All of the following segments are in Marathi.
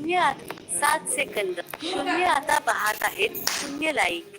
शून्य सात सेकंद. शून्य आता पाहत आहेत. शून्य लाईक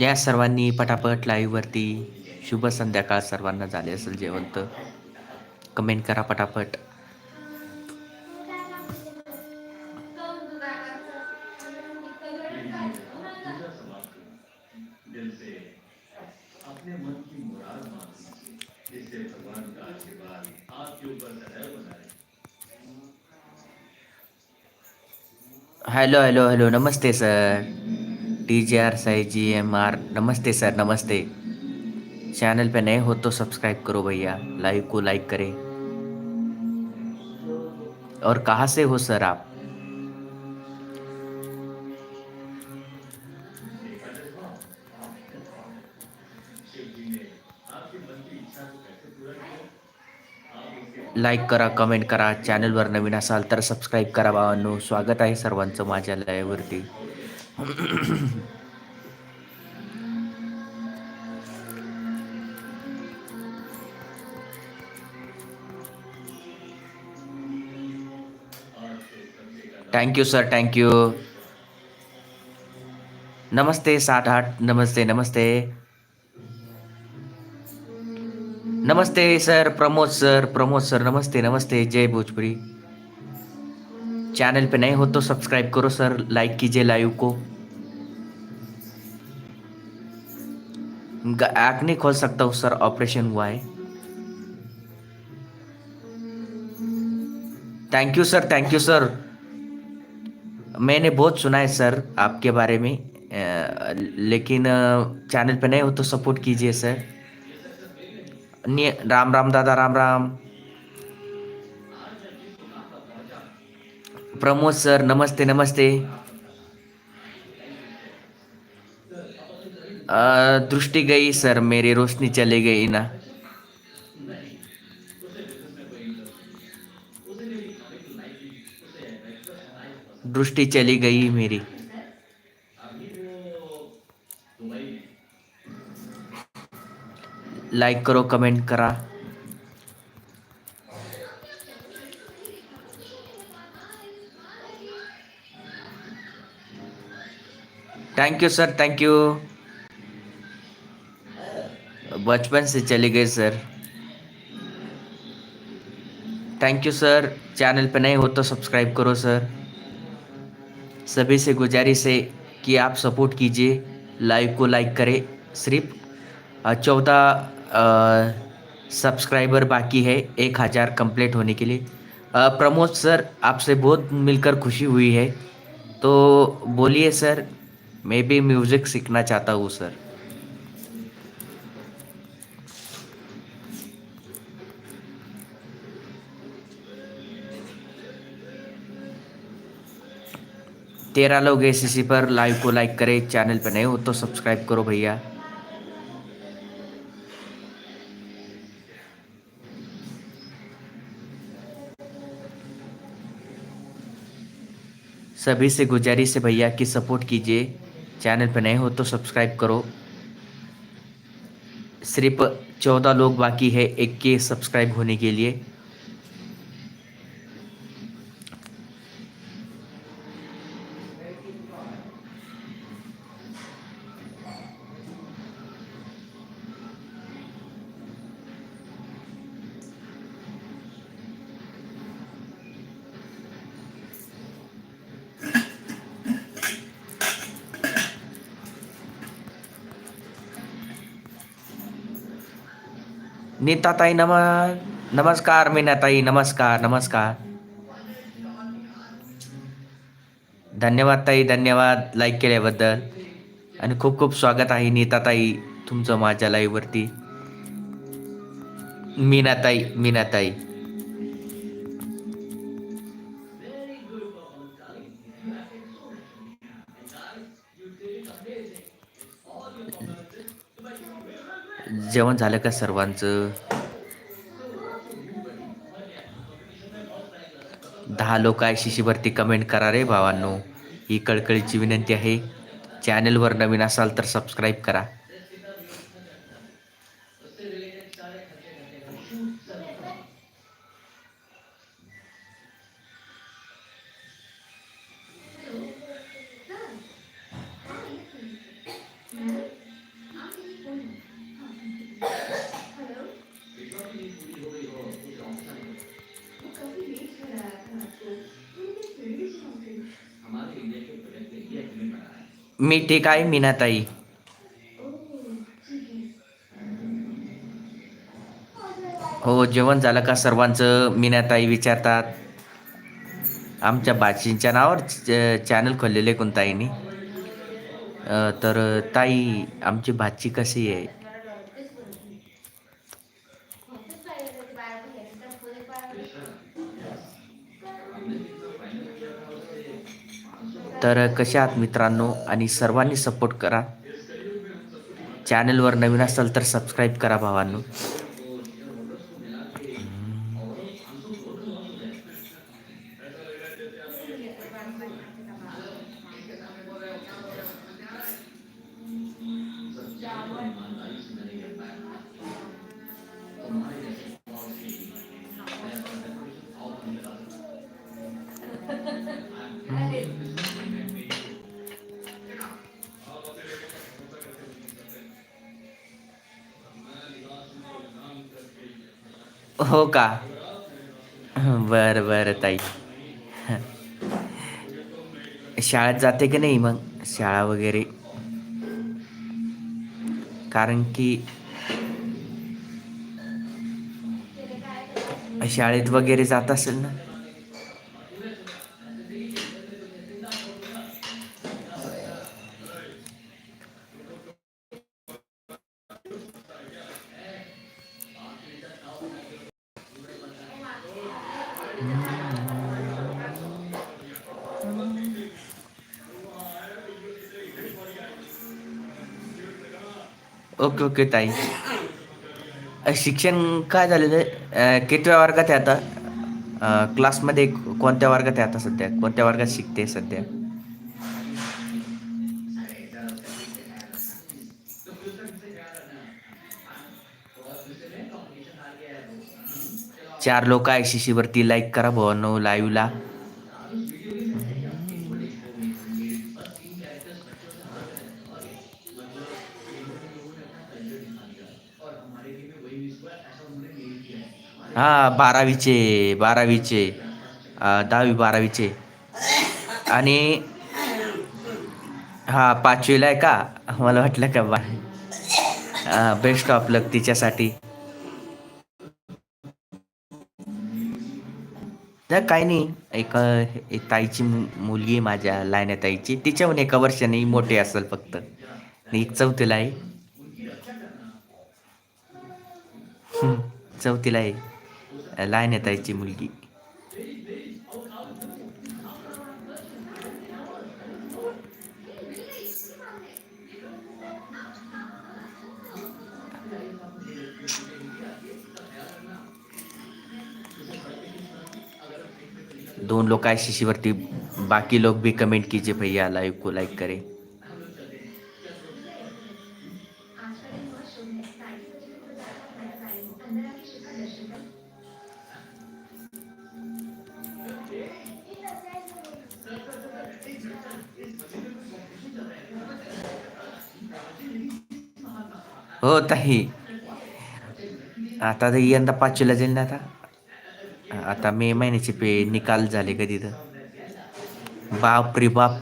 या सर्वांनी पटापट लाईव्हवरती शुभ संध्याकाळ सर्वांना झाले असेल जेवण तर. कमेंट करा पटापट. हॅलो हेलो हेलो नमस्ते sir T J R Sai G M R नमस्ते सर नमस्ते चैनल पे नए हो तो सब्सक्राइब करो भैया. लाइव को लाइक करें. और कहाँ से हो सर आप? लाईक करा कमेंट करा चॅनलवर नवीन असाल तर सबस्क्राईब करा बाबांनो स्वागत आहे सर्वांचं माझ्या लयवरती. Thank you sir thank you नमस्ते साठ आठ नमस्ते नमस्ते नमस्ते sir, Pramod sir Pramod sir, नमस्ते नमस्ते, जय भोजपुरी। चैनल पे नए हो तो सब्सक्राइब करो सर, लाइक कीजिए लाइव को। ऐप नहीं खोल सकता हूँ सर, ऑपरेशन हुआ है। Thank you sir thank you sir मैंने बहुत सुना है सर आपके बारे में लेकिन चैनल पे नए हो तो सपोर्ट कीजिए, सर। राम राम दादा राम राम प्रमोद सर नमस्ते नमस्ते दृष्टि गई सर मेरी रोशनी चली गई ना दृष्टि चली गई मेरी लाइक करो कमेंट करा। Thank you sir thank you बचपन से चले गए sir thank you sir channel पे नए हो तो सब्सक्राइब करो सर सभी से गुजारिश है कि आप सपोर्ट कीजिए। लाइव को लाइक करें, सिर्फ़। चौदह सब्सक्राइबर बाकी है, एक हज़ार कंप्लीट होने के लिए। प्रमोद सर, आपसे बहुत मिलकर खुशी हुई है। तो बोलिए सर, मैं भी म्यूज़िक सीखना चाहता हूँ, सर। तेरह लोग एस पर लाइव को लाइक करें चैनल पर नए हो तो सब्सक्राइब करो भैया। सभी से गुजारिश है भैया कि सपोर्ट कीजिए। चैनल पर नए हो तो सब्सक्राइब करो। सिर्फ़ चौदह लोग बाकी है, एक के सब्सक्राइब होने के लिए। नीताताई नम नमस्कार मीनाताई नमस्कार नमस्कार. धन्यवाद ताई धन्यवाद लाईक केल्याबद्दल. आणि खूप खूप स्वागत आहे नीताताई तुमचं माझ्या लाईव्हवरती मीनाताई मीनाताई. जेवण झालं का सर्वांचं? दहा लोक आहे शिशीवरती कमेंट करा रे भावांनो. ही कळकळीची विनंती आहे. चॅनलवर नवीन असाल तर सबस्क्राईब करा. मी ठीक आहे मीनाताई. हो जेवण झालं का सर्वांचं? मीनाताई विचारतात. आमच्या भाचींच्या नावावर चॅनल खोललेले कोणताईनी. तर ताई आमची भाची कशी आहे? तर कशा आहात मित्रांनो? आणि सर्वांनी सपोर्ट करा. चॅनलवर नवीन असाल तर सबस्क्राईब करा भावांनो. हो का? बरं बरं ताई. शाळेत जाते की नाही मग? शाळा वगैरे? कारण की शाळेत वगैरे जात असेल ना? ओके ओके ताई. शिक्षण काय झालेलं आहे? कितव्या वर्गात आहे आता. क्लासमध्ये कोणत्या वर्गात आहे आता सध्या? कोणत्या वर्गात शिकते सध्या? चार लोक आहे शिशीवरती लाईक करा भावांनो लाईव्हला हा बारावीचे बारावीचे. दहावी बारावीचे. आणि हा पाचवीला आहे का? मला वाटलं का बा? बेस्ट ऑफ लक तिच्यासाठी. तर काही नाही. एक एक ताईची मुलगी आहे माझ्या लायन्या ताईची. तिच्याहून एका वर्षाने मोठी असेल फक्त. एक चौथीला आहे. चौथीला आहे. लायन्या ताईची मुलगी. दोन लोग आए वरती बाकी लोग भी कमेंट कीजिए भैया लाइव को लाइक करें हो ताई. आता तर यंदा पाचवीला जाईल ना आता. आता मे महिन्याचे पे निकाल झाले कधी तर. बाप रे बाप.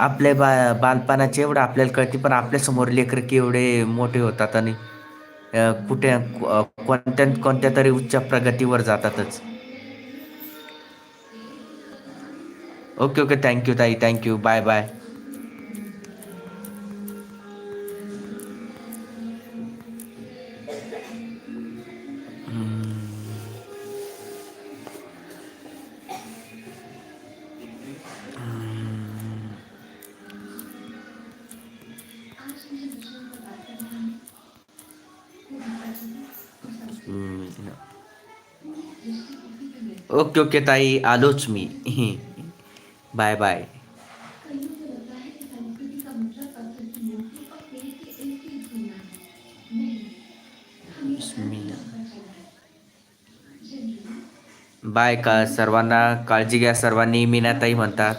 आपल्या बा बालपणाचे एवढं आपल्याला कळते पण आपल्यासमोर लेकर की एवढे मोठे होतात आणि कुठे कोणत्या कोणत्या तरी उच्च प्रगतीवर जातातच. Okay okay. थँक्यू ताई thank you. Bye bye. Okay okay ताई आलोच मी. Bye bye. बाय का सर्वांना काळजी घ्या. सर्वांनी मीनाताई म्हणतात.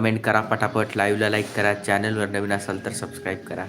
कमेंट करा पटापट लाईव्हला लाईक करा चॅनलवर नवीन असाल तर सबस्क्राईब करा.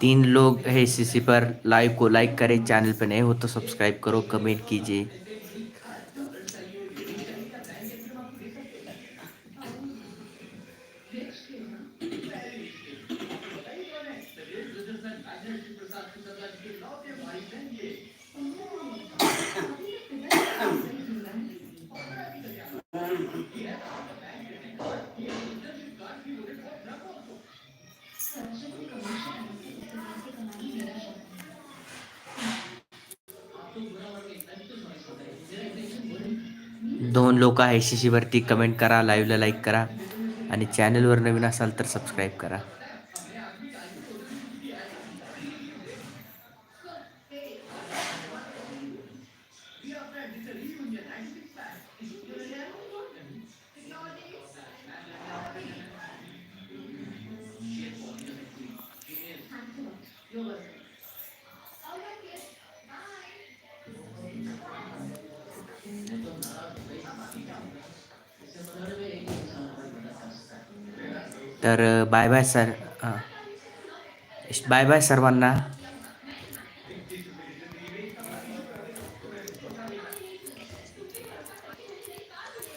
तीन लोग हैं इसी पर। लाइव को लाइक करें चैनल पर नए हो तो सब्सक्राइब करो कमेंट कीजिए। दोन लोक आहे. शिशीवरती कमेंट करा लाईव्हला लाईक करा. आणि चॅनलवर नवीन असाल तर सबस्क्राईब करा. तर bye bye sir bye bye सर्वांना.